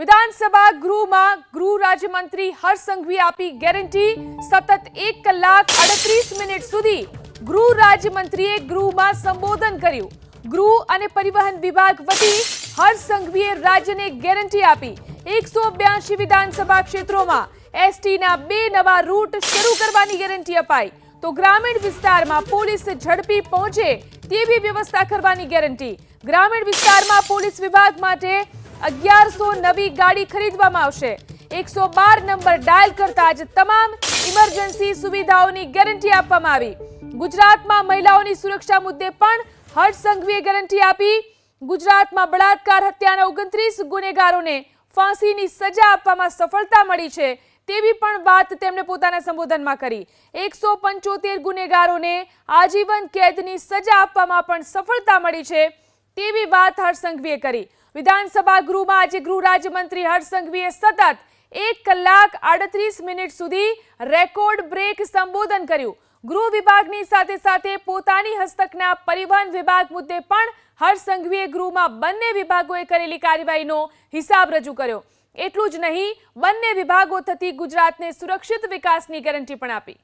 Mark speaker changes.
Speaker 1: વિધાનસભા ગૃહમાં ગૃહ રાજ્યમંત્રી હર્ષ સંઘવી આપી ગેરંટી. સતત એક કલાક અડત્રીસ મિનિટ સુધી ગૃહ રાજ્યમંત્રીએ ગૃહમાં સંબોધન કર્યું. ગૃહ અને પરિવહન વિભાગ વતી હર્ષ સંઘવીએ રાજ્યને ગેરંટી આપી. એકસો બ્યાસી વિધાનસભા ક્ષેત્રોમાં એસટીના બે નવા રૂટ શરૂ કરવાની ગેરંટી અપાઈ. તો ગ્રામીણ વિસ્તારમાં પોલીસ ઝડપી પહોંચે તેવી વ્યવસ્થા કરવાની ગેરંટી. ગ્રામીણ વિસ્તારમાં પોલીસ વિભાગ માટે અગિયારસો નવી ગાડી ખરીદવામાં આવશે. એકસો બાર નંબર ડાયલ કરતા જ તમામ ઇમરજન્સી સુવિધાઓની ગેરંટી આપવામાં આવી. ગુજરાતમાં મહિલાઓની સુરક્ષા મુદ્દે પણ હર્ષ સંઘવીએ ગેરંટી આપી. ગુજરાતમાં બળાત્કાર, હત્યાના ઓગણત્રીસ ગુનેગારોને ફાંસીની સજા આપવામાં સફળતા મળી છે તેવી પણ વાત તેમણે પોતાના સંબોધનમાં કરી. એકસો પંચોતેર ગુનેગારોને આજીવન કેદની સજા આપવામાં પણ સફળતા મળી છે તેવી વાત હર્ષ સંઘવીએ કરી. વિધાનસભા ગૃહમાં આજે ગૃહ રાજ્યમંત્રી હર્ષ સતત એક કલાક આડત્રીસ મિનિટ સુધી રેકોર્ડ બ્રેક સંબોધન કર્યું. ગૃહ વિભાગની સાથે સાથે પોતાની હસ્તકના પરિવહન વિભાગ મુદ્દે પણ હર્ષ ગૃહમાં બંને વિભાગોએ કરેલી કાર્યવાહીનો હિસાબ રજૂ કર્યો. એટલું જ નહીં, બંને વિભાગો થકી ગુજરાતને સુરક્ષિત વિકાસની ગેરંટી પણ આપી.